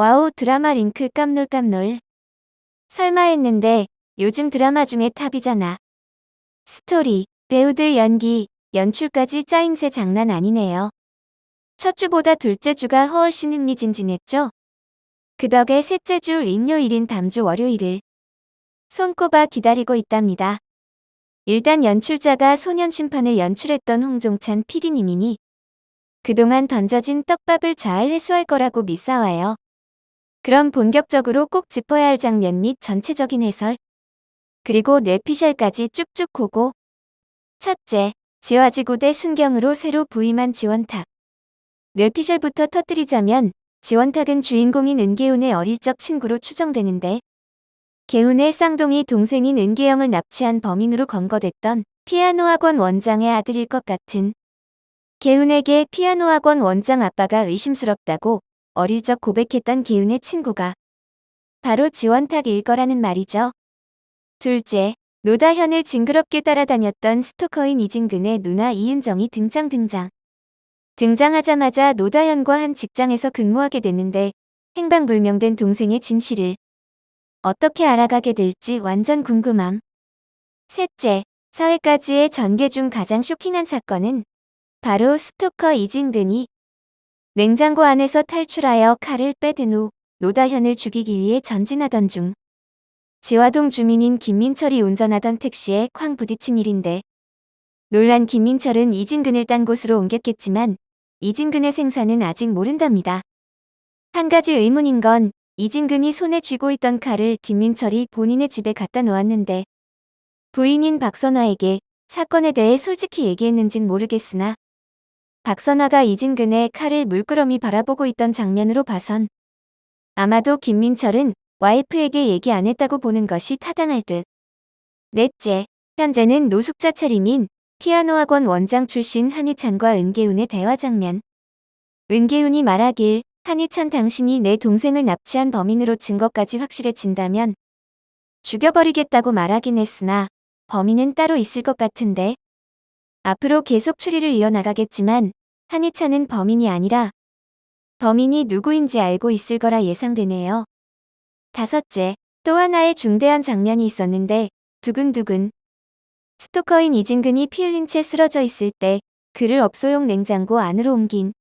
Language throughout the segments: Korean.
와우 드라마 링크 깜놀깜놀. 설마 했는데 요즘 드라마 중에 탑이잖아. 스토리, 배우들 연기, 연출까지 짜임새 장난 아니네요. 첫 주보다 둘째 주가 훨씬 흥미진진했죠? 그 덕에 셋째 주 일요일인 담주 월요일을 손꼽아 기다리고 있답니다. 일단 연출자가 소년 심판을 연출했던 홍종찬 PD님이니 그동안 던져진 떡밥을 잘 해소할 거라고 믿사와요. 그럼 본격적으로 꼭 짚어야 할 장면 및 전체적인 해설, 그리고 뇌피셜까지 쭉쭉 고고. 첫째, 지화지구대 순경으로 새로 부임한 지원탁. 뇌피셜부터 터뜨리자면 지원탁은 주인공인 은계훈의 어릴 적 친구로 추정되는데 개훈의 쌍둥이 동생인 은계영을 납치한 범인으로 검거됐던 피아노 학원 원장의 아들일 것 같은 개훈에게 피아노 학원 원장 아빠가 의심스럽다고 어릴 적 고백했던 개훈의 친구가 바로 지원탁일 거라는 말이죠. 둘째, 노다현을 징그럽게 따라다녔던 스토커인 이진근의 누나 이은정이 등장 등장. 등장하자마자 노다현과 한 직장에서 근무하게 됐는데 행방불명된 동생의 진실을 어떻게 알아가게 될지 완전 궁금함. 셋째, 사회까지의 전개 중 가장 쇼킹한 사건은 바로 스토커 이진근이 냉장고 안에서 탈출하여 칼을 빼든 후 노다현을 죽이기 위해 전진하던 중 지화동 주민인 김민철이 운전하던 택시에 쾅 부딪힌 일인데 놀란 김민철은 이진근을 딴 곳으로 옮겼겠지만 이진근의 생사는 아직 모른답니다. 한 가지 의문인 건 이진근이 손에 쥐고 있던 칼을 김민철이 본인의 집에 갖다 놓았는데 부인인 박선화에게 사건에 대해 솔직히 얘기했는진 모르겠으나 박선화가 이진근의 칼을 물끄러미 바라보고 있던 장면으로 봐선 아마도 김민철은 와이프에게 얘기 안 했다고 보는 것이 타당할 듯. 넷째, 현재는 노숙자 차림인 피아노 학원 원장 출신 한희찬과 은계훈의 대화 장면. 은계훈이 말하길 한희찬 당신이 내 동생을 납치한 범인으로 증거까지 확실해진다면 죽여버리겠다고 말하긴 했으나 범인은 따로 있을 것 같은데 앞으로 계속 추리를 이어나가겠지만 한희찬은 범인이 아니라 범인이 누구인지 알고 있을 거라 예상되네요. 다섯째, 또 하나의 중대한 장면이 있었는데 두근두근 스토커인 이진근이 피 흘린 채 쓰러져 있을 때 그를 업소용 냉장고 안으로 옮긴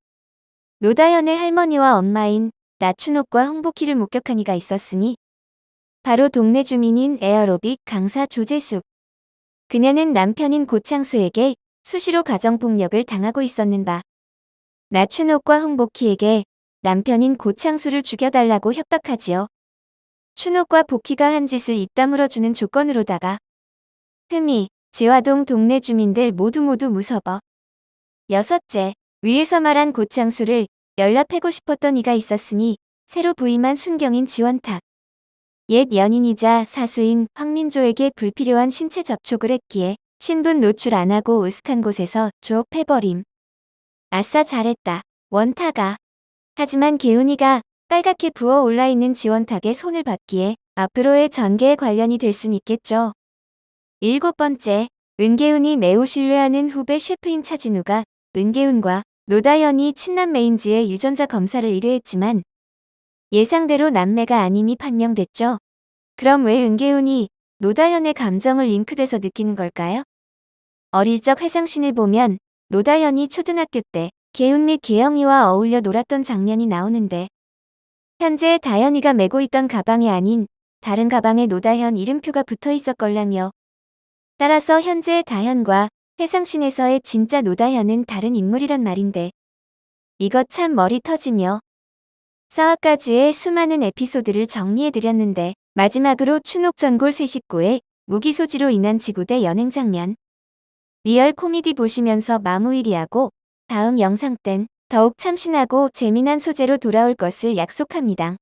노다현의 할머니와 엄마인 나춘옥과 홍복희를 목격한 이가 있었으니 바로 동네 주민인 에어로빅 강사 조재숙. 그녀는 남편인 고창수에게 수시로 가정폭력을 당하고 있었는 바 나춘옥과 홍복희에게 남편인 고창수를 죽여달라고 협박하지요. 춘옥과 복희가 한 짓을 입 다물어주는 조건으로다가 흠이 지화동 동네 주민들 모두 모두 무서워. 여섯째, 위에서 말한 고창수를 연락하고 싶었던 이가 있었으니 새로 부임한 순경인 지원탁. 옛 연인이자 사수인 황민조에게 불필요한 신체 접촉을 했기에 신분 노출 안 하고 으슥한 곳에서 조업해버림. 아싸 잘했다. 원타가. 하지만 개운이가 빨갛게 부어 올라있는 지원탁의 손을 받기에 앞으로의 전개에 관련이 될 순 있겠죠. 일곱 번째, 은계훈이 매우 신뢰하는 후배 셰프인 차진우가 은계훈과 노다현이 친남매인지의 유전자 검사를 의뢰했지만 예상대로 남매가 아님이 판명됐죠. 그럼 왜 은계훈이 노다현의 감정을 링크돼서 느끼는 걸까요? 어릴 적 회상신을 보면 노다현이 초등학교 때 개훈 및 개영이와 어울려 놀았던 장면이 나오는데 현재 다현이가 메고 있던 가방이 아닌 다른 가방에 노다현 이름표가 붙어 있었걸랑요. 따라서 현재 다현과 회상신에서의 진짜 노다현은 다른 인물이란 말인데 이것 참 머리 터지며 사화까지의 수많은 에피소드를 정리해드렸는데 마지막으로 추녹전골 새 식구의 무기소지로 인한 지구대 연행 장면 리얼 코미디 보시면서 마무리하고 다음 영상 땐 더욱 참신하고 재미난 소재로 돌아올 것을 약속합니다.